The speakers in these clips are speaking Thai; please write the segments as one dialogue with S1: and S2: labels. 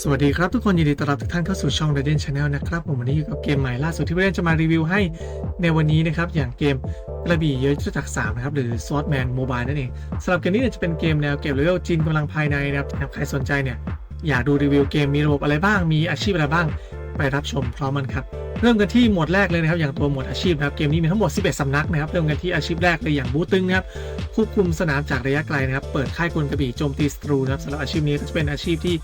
S1: สวัสดีครับทุกคนยินดีต้อนรับทุกท่านเข้าสู่ช่อง Raiden Channel นะครับผมวันนี้อยู่กับเกมใหม่ล่าสุดที่เล่นจะมารีวิวให้ในวันนี้นะครับ อย่างเกมกระบี่เยอะจักร3นะครับหรือ Swordman Mobile นั่นเองสำหรับเกมนี้เนี่ยจะเป็นเกมแนวเก็บเลเวลจีนกำลังภายในนะครับนะครับใครสนใจเนี่ยอยากดูรีวิวเกมมีระบบอะไรบ้างมีอาชีพอะไรบ้าง ไปรับชมพร้อมกันครับ เริ่มกันที่หมวดแรกเลยนะครับอย่างตัวหมวดอาชีพนะครับเกมนี้มีทั้งหมด 11 สำนักนะครับเริ่มกันที่อาชีพแรกเลยอย่างบูตึงนะครับควบคุมสนามจากระยะไกลนะครับเปิดค่ายกลกระบี่โจมตีศัตรูนะครับสำหรับอาชีพนี้ก็จะเป็นอาชีพที่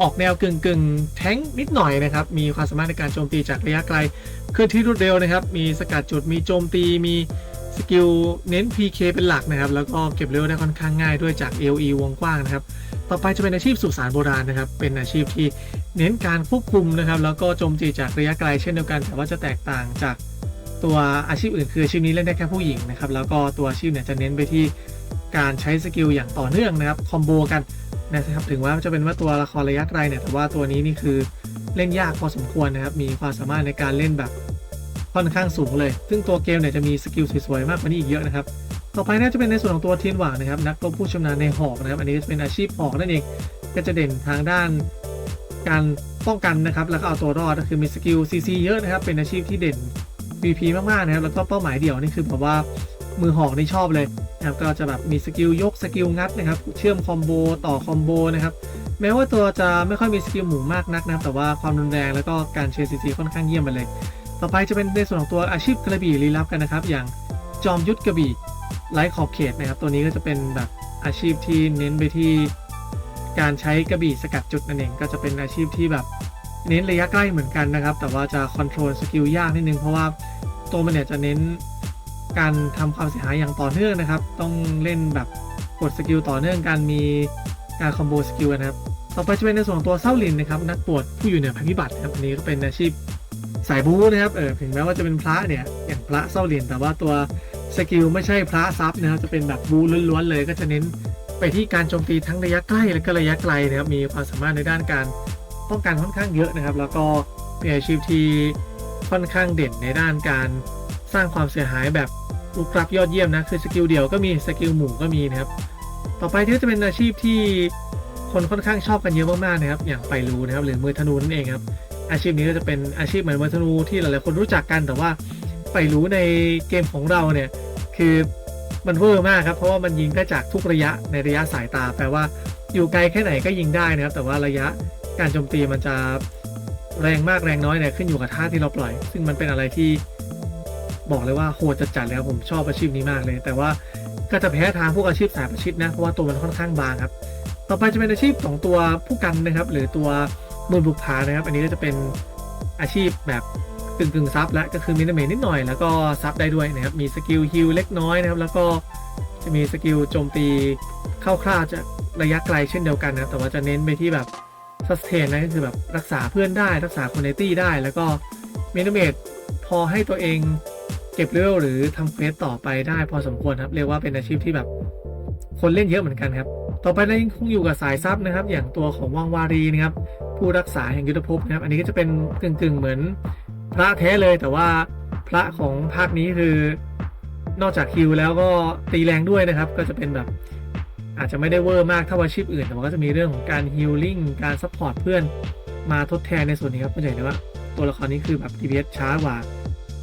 S1: ออกแนวกึ่งกึ่งแท้งนิดหน่อยนะครับมีความสามารถในการโจมตีจากระยะไกลเคลื่อนที่รวดเร็วนะครับมีสกัดจุดมีโจมตีมีสกิลเน้น PK เป็นหลักนะครับ แล้วก็เก็บเร็วได้ค่อนข้างง่ายด้วยจาก LE วงกว้างนะครับ ต่อไปจะเป็นอาชีพสุสานโบราณนะครับ เป็นอาชีพที่ เน้นการควบคุมนะครับ แล้วก็โจมตีจากระยะไกลเช่นเดียวกันแต่ว่าจะแตกต่างจากตัวอาชีพอื่นคืออาชีพนี้เล่นได้แค่ผู้หญิงนะครับแล้วก็ตัวอาชีพเนี่ยจะเน้นไปที่การใช้สกิลอย่างต่อเนื่องนะครับคอมโบกันนะครับถึงว่าจะเป็นว่าตัวละครระยะไกลเนี่ยแต่ว่าตัวนี้นี่คือเล่นยากพอสมควรนะครับมีความสามารถในการเล่นแบบค่อนข้างสูงเลย ซึ่งตัวเกมเนี่ยจะมีสกิลสวยๆมากกว่านี้อีกเยอะนะครับต่อไปน่าจะเป็นในส่วนของตัวทีนหว่างนะครับนักรบผู้ชำนาญในหอกนะครับอันนี้จะเป็นอาชีพหอกนั่นเองก็จะเด่นทางด้าน การป้องกันนะครับ แล้วก็เอาตัวรอดก็คือมีสกิลซีซีเยอะนะครับ เป็นอาชีพที่เด่น VP มากๆนะครับ แล้วก็เป้าหมายเดี่ยวนี่คือแบบว่ามือหอกนี่ชอบเลยนะครับ ก็จะแบบมีสกิลยกสกิลงัดนะครับ เชื่อมคอมโบต่อคอมโบนะครับ แม้ว่าตัวจะไม่ค่อยมีสกิลหมู่มากนักนะครับ แต่ว่าความรุนแรงแล้วก็การเชยร์ซีซีค่อนข้างเยี่ยมไปเลย ต่อไปจะเป็นในส่วนของตัวอาชีพกระบี่ลี้ลับกันนะครับ อย่างจอมยุทธกระบี่ไร้ขอบเขตนะครับ ตัวนี้ก็จะเป็นแบบอาชีพที่เน้นไปที่ การใช้กระบี่สกัดจุดนั่นเองก็จะเป็นอาชีพที่แบบเน้นระยะใกล้เหมือนกันนะครับ แต่ว่าจะคอนโทรลสกิลยากนิดนึงเพราะว่าตัวมันเนี่ยจะเน้นการทำความเสียหายอย่างต่อเนื่องนะครับ ต้องเล่นแบบกดสกิลต่อเนื่องการมีการคอมโบสกิลนะครับ ต่อไปจะเป็นในส่วนของตัวเศร้าลินนะครับ นักปวดผู้อยู่เหนือภัยพิบัตินะครับอันนี้ก็เป็นอาชีพสายบู๊นะครับเออถึงแม้ว่าจะเป็นพระเนี่ยอย่างพระเศร้าลินแต่ว่าตัวสกิลไม่ใช่พระซับนะครับจะเป็นแบบบูล้วนๆเลย ก็จะเน้น ไปที่การโจมตีทั้งระยะใกล้และก็ระยะไกลนะครับมีความสามารถในด้านการป้องกันค่อนข้างเยอะนะครับ แล้วก็เป็นอาชีพที่ค่อนข้างเด่นในด้านการสร้างความเสียหายแบบลุกรับยอดเยี่ยมนะคือสกิลเดียวก็มีสกิลหมู่ก็มีนะครับต่อไปที่จะเป็นอาชีพที่คนค่อนข้างชอบกันเยอะมากๆนะครับ อย่างไปรูนะครับหรือมือธนูนั่นเองครับอาชีพนี้ก็จะเป็นอาชีพเหมือนมือธนูที่หลายๆคนรู้จักกัน แต่ว่าไปรู้ในเกมของเราเนี่ยคือ มันเวอร์มากครับ เพราะว่ามันยิงได้จากทุกระยะในระยะสายตา แปลว่าอยู่ไกลแค่ไหนก็ยิงได้นะครับ แต่ว่าระยะการโจมตีมันจะแรงมากแรงน้อยเนี่ยขึ้นอยู่กับท่าที่เราปล่อย ซึ่งมันเป็นอะไรที่บอกเลยว่าโหดจัดๆแล้วผมชอบอาชีพนี้มากเลย แต่ว่าก็จะแพ้ทางพวกอาชีพสายประชิดนะ เพราะว่าตัวมันค่อนข้างบางครับ ต่อไปจะเป็นอาชีพของตัวผู้กันนะครับ หรือตัวมือบุกผานะครับ อันนี้ก็จะเป็นอาชีพแบบ กึ่งกึ่งซับและก็คือมินาเมนิดหน่อย แล้วก็ซับได้ด้วยนะครับ มีสกิลฮิลเล็กน้อยนะครับ แล้วก็จะมีสกิลโจมตีคร่าวๆจะระยะไกลเช่นเดียวกันนะครับ แต่ว่าจะเน้นไปที่แบบสเทนนะก็คือแบบรักษาเพื่อนได้รักษาคนในตี้ได้ แล้วก็มินาเมตพอให้ตัวเองเก็บเลเวลหรือทำเควสต่อไปได้พอสมควรครับ เรียกว่าเป็นอาชีพที่แบบคนเล่นเยอะเหมือนกันครับ ต่อไปเรายังคงอยู่กับสายซับนะครับ อย่างตัวของวังวารีนะครับผู้รักษาแห่งยุทธภพนะครับ อันนี้ก็จะเป็นกึ่งๆเหมือน พระแท้เลยแต่ว่าพระของภาคนี้คือนอกจากฮิลแล้วก็ตีแรงด้วยนะครับ ก็จะเป็นแบบอาจจะไม่ได้เวอร์มากเท่าอาชีพอื่น แต่ว่าก็จะมีเรื่องของการฮิลลิ่งการซัพพอร์ตเพื่อนมาทดแทนในส่วนนี้ครับก็จะเห็นได้ว่าตัวละครนี้คือแบบ DPS ช้ากว่า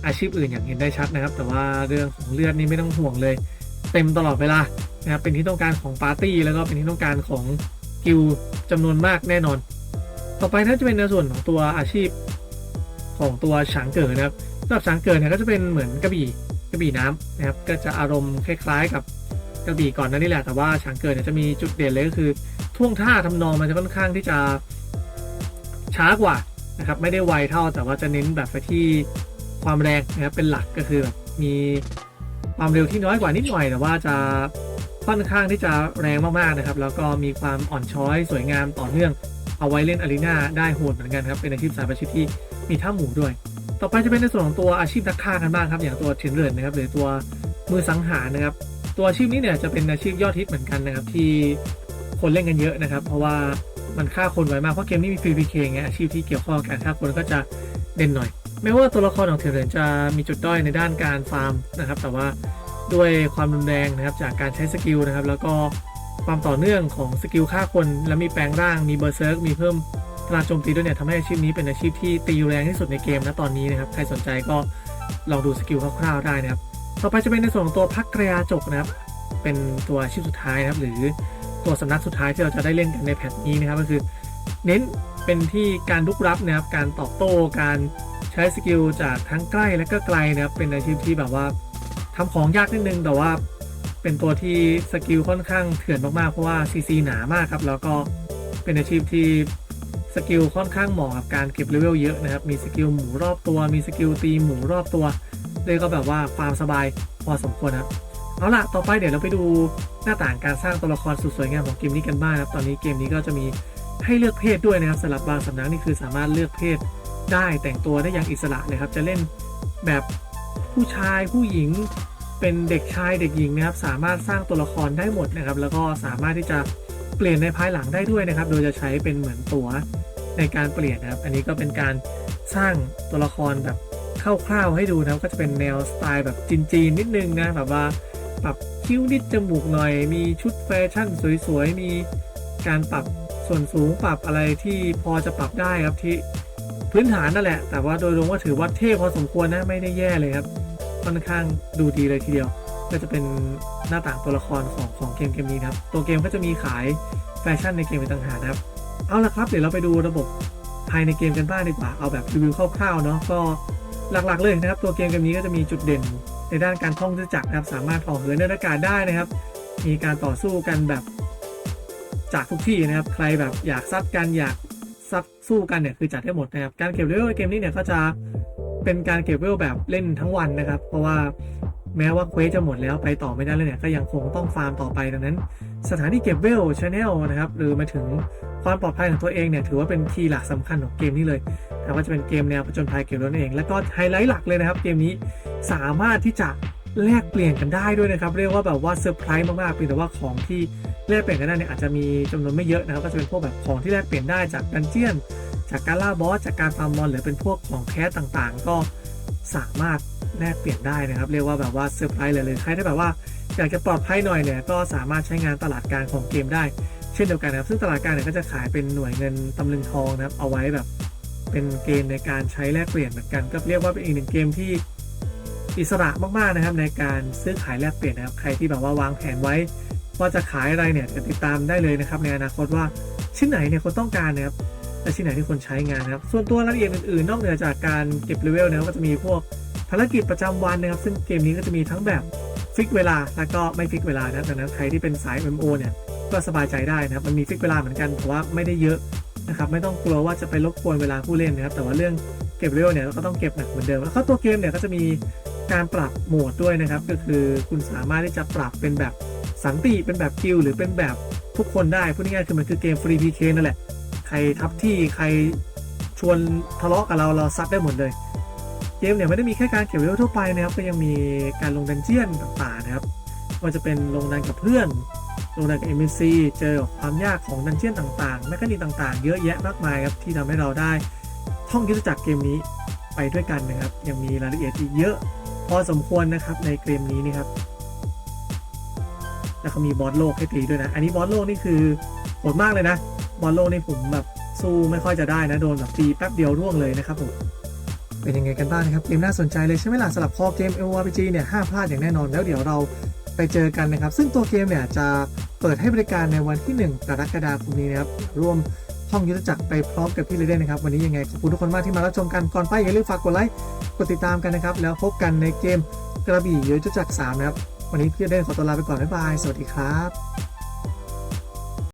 S1: อาชีพอื่นอย่างเห็นได้ชัดนะครับ แต่ว่าเรื่องของเลือดนี่ไม่ต้องห่วงเลย เต็มตลอดเวลานะครับเป็นที่ต้องการของปาร์ตี้แล้วก็เป็นที่ต้องการของกิลจำนวนมากแน่นอน ต่อไปน่าจะเป็นในส่วนของตัวอาชีพ ของตัวฉางเกิดนะครับสำหรับฉางเกิดเนี่ยก็จะเป็นเหมือนกระบี่กระบี่น้ำนะครับ ก็จะอารมณ์คล้ายๆ กับกระบี่ก่อนนั่นนี่แหละแต่ว่าฉางเกิดเนี่ยจะมีจุดเด่นเลยก็คือท่วงท่าทำนองมันจะค่อนข้างที่จะช้ากว่านะครับ ไม่ได้ไวเท่าแต่ว่าจะเน้นแบบไปที่ความแรงนะครับเป็นหลักก็คือแบบมีความเร็วที่น้อยกว่านิดหน่อย แต่ว่าจะค่อนข้างที่จะแรงมากๆนะครับ แล้วก็มีความอ่อนช้อยสวยงามต่อเนื่องเอาไว้เล่นอารีนาได้โหดเหมือนกันครับเป็นอาชีพสายประชิดที่ มีท่าหมูด้วย ต่อไปจะเป็นในส่วนของตัวอาชีพนักฆ่ากันบ้างครับ อย่างตัวเทรนเรนนะครับหรือตัวมือสังหารนะครับ ตัวอาชีพนี้เนี่ยจะเป็นอาชีพยอดฮิตเหมือนกันนะครับที่คนเล่นกันเยอะนะครับ เพราะว่ามันฆ่าคนไวมากเพราะเกมนี้มีฟรีพีเคไงอาชีพที่เกี่ยวข้องการฆ่าคนก็จะเด่นหน่อยแม้ว่าตัวละครของเทรนเรนจะมีจุดด้อยในด้านการฟาร์มนะครับ แต่ว่าด้วยความรุนแรงนะครับจากการใช้สกิลนะครับ แล้วก็ความต่อเนื่องของสกิลฆ่าคน แล้วมีแปลงร่างมีเบอร์เซิร์กมีเพิ่ม พลังโจมตีด้วยเนี่ยทำให้อาชีพนี้เป็นอาชีพที่ตีแรงที่สุดในเกมนะตอนนี้นะครับ ใครสนใจก็ลองดูสกิลคร่าวๆได้นะครับ ต่อไปจะเป็นในส่วนของตัวพักกระยาจกนะครับ เป็นตัวอาชีพสุดท้ายนะครับ หรือตัวสำนักสุดท้ายที่เราจะได้เล่นกันในแพทนี้นะครับ ก็คือ เน้นเป็นที่การลุกรับนะครับ การตอบโต้ การใช้สกิลจากทั้งใกล้และก็ไกลนะครับ เป็นอาชีพที่แบบว่าทำของยากนิดนึงแต่ว่าเป็นตัวที่สกิลค่อนข้างเถื่อนมากๆ เพราะว่าซีซีหนามากครับ แล้วก็เป็นอาชีพที่ สกิลค่อนข้างเหมาะกับการเก็บเลเวลเยอะนะครับ มีสกิลหมูรอบตัว มีสกิลตีหมูรอบตัวเลยกก็แบบว่าฟามสบายพอสมควรนะครับ เอาล่ะ ต่อไปเดี๋ยวเราไปดูหน้าต่างการสร้างตัวละครสุดสวยงามของเกมนี้กันบ้างครับ ตอนนี้เกมนี้ก็จะมีให้เลือกเพศด้วยนะครับสำหรับบางสำนักนี่คือสามารถเลือกเพศได้แต่งตัวได้อย่างอิสระเลยครับ จะเล่นแบบผู้ชายผู้หญิงเป็นเด็กชายเด็กหญิงนะครับ สามารถสร้างตัวละครได้หมดนะครับ แล้วก็สามารถที่จะ เปลี่ยนในภายหลังได้ด้วยนะครับ โดยจะใช้เป็นเหมือนตัวในการเปลี่ยนนะครับ อันนี้ก็เป็นการสร้างตัวละครแบบคร่าวๆให้ดูนะครับ ก็จะเป็นแนวสไตล์แบบจีนๆนิดนึงนะแบบว่าปรับคิ้วนิดจมูกหน่อย มีชุดแฟชั่นสวยๆ มีการปรับส่วนสูงปรับอะไรที่พอจะปรับได้ครับที่พื้นฐานนั่นแหละ แต่ว่าโดยรวมก็ถือว่าเท่พอสมควรนะไม่ได้แย่เลยครับค่อนข้างดูดีเลยทีเดียว ก็จะเป็นหน้าต่างตัวละครของของเกมเกมนี้นะครับ ตัวเกมก็จะมีขายแฟชั่นในเกมเป็นต่างหากนะครับ เอาละครับเดี๋ยวเราไปดูระบบภายในเกมกันบ้างดีกว่า เอาแบบรีวิวคร่าวๆเนาะก็หลักๆเลยนะครับ ตัวเกมเกมนี้ก็จะมีจุดเด่นในด้านการท่องจักรนะครับ สามารถออกเหินในอากาศได้นะครับ มีการต่อสู้กันแบบจากทุกที่นะครับ ใครแบบอยากซัดกันอยากซัดสู้กันเนี่ยคือจัดได้หมดนะครับ การเก็บเลเวลเกมนี้เนี่ยก็จะเป็นการเก็บเวลแบบเล่นทั้งวันนะครับ เพราะว่า แม้ว่าเควสจะหมดแล้วไปต่อไม่ได้เลยเนี่ยก็ยังคงต้องฟาร์มต่อไปดังนั้น สถานที่เก็บเวลชแนลนะครับหรือมาถึงความปลอดภัยของตัวเองเนี่ยถือว่าเป็นคีย์หลักสำคัญของเกมนี้เลยนะว่าจะเป็นเกมแนวผจญภัยเก็บเวนั่นเอง แล้วก็ไฮไลท์หลักเลยนะครับ เกมนี้สามารถที่จะแลกเปลี่ยนกันได้ด้วยนะครับ เรียกว่าแบบว่าเซอร์ไพรส์มากๆเพียงแต่ว่าของที่แลกเปลี่ยนกันได้เนี่ยอาจจะมีจำนวนไม่เยอะนะครับก็จะเป็นพวกแบบของที่แลกเปลี่ยนได้จากดันเจียน จากการล่าบอสจากการฟาร์มมอนหรือเป็นพวกของแคสต่างๆ ก็สามารถ แลกเปลี่ยนได้นะครับ เรียกว่าแบบว่าเซอร์ไพรส์เลยเลยใครที่แบบว่าอยากจะปลอดภัยหน่อยเนี่ยก็สามารถใช้งานตลาดกลางของเกมได้ เช่นเดียวกันนะครับซึ่งตลาดกลางเนี่ยก็จะขายเป็นหน่วยเงินตำลึงทองนะครับเอาไว้แบบเป็นเกณฑ์ในการใช้แลกเปลี่ยนเหมือนกัน ก็เรียกว่าเป็นอีกหนึ่งเกมที่อิสระมากๆนะครับ ในการซื้อขายแลกเปลี่ยนนะครับใครที่แบบว่าวางแผนไว้ว่าจะขายอะไรเนี่ยจะติดตามได้เลยนะครับในอนาคตว่าชิ้นไหนเนี่ยคนต้องการนะครับและชิ้นไหนที่คนใช้งานนะครับ ส่วนตัวรายละเอียดอื่นๆ นอกเหนือจากการเก็บเลเวลนะครับก็จะมีพวก ภารกิจประจำวันนะครับ ซึ่งเกมนี้ก็จะมีทั้งแบบฟิกเวลา แล้วก็ไม่ฟิกเวลานะดังนั้นใครที่เป็นสาย MMO เนี่ยก็สบายใจได้นะครับ มันมีฟิกเวลาเหมือนกันแต่ว่าไม่ได้เยอะนะครับ ไม่ต้องกลัวว่าจะไปรบกวนเวลาผู้เล่นนะครับ แต่ว่าเรื่องเก็บเลเวลเนี่ยเราก็ต้องเก็บหนักเหมือนเดิม แล้วก็ตัวเกมเนี่ยก็จะมีการปรับโหมดด้วยนะครับ ก็คือคุณสามารถที่จะปรับเป็นแบบสันติเป็นแบบคิวหรือเป็นแบบทุกคนได้พูดง่ายๆคือมันคือเกมฟรีพีเคนั่นแหละ ใครทับที่ใครชวนทะเลาะกับเราเราซัดได้หมดเลย กมเนี่ยไม่ได้มีแค่การเก็บเลเวลทั่วไปนะครับก็ยังมีการลงดันเจียนต่างๆนะครับว่าจะเป็นลงดันกับเพื่อน ลงดันกับ NPC เจอความยากของดันเจียนต่างๆแมคานิกต่างๆ เยอะแยะมากมายครับที่ทำให้เราได้ท่องยุทธจักรเกมนี้ไปด้วยกันนะครับ ยังมีรายละเอียดอีกเยอะพอสมควรนะครับในเกมนี้นี่ครับแล้วเขามีบอสโลกให้ตีด้วยนะ อันนี้บอสโลกนี่คือโหดมากเลยนะ บอสโลกนี่ผมแบบสู้ไม่ค่อยจะได้นะ โดนแบบตีแป๊บเดียวร่วงเลยนะครับผม เป็นยังไงกันบ้างนะครับเกมน่าสนใจเลยใช่ไหมล่ะสำหรับคอเกม MMORPG เนี่ยห้ามพลาดอย่างแน่นอนแล้วเดี๋ยวเราไปเจอกันนะครับ ซึ่งตัวเกมเนี่ยจะเปิดให้บริการในวันที่ 1 กรกฎาคมนี้นะครับร่วมท่องยุทธจักรไปพร้อมกับพี่เลเดนนะครับ วันนี้ยังไงขอบคุณทุกคนมากที่มารับชมกันก่อนไปอย่าลืมฝากกดไลค์กดติดตามกันนะครับ แล้วพบกันในเกมกระบี่ยุทธจักร3นะครับวันนี้พี่เลเดนขอตัวลาไปก่อนบ๊ายบายสวัสดีครับ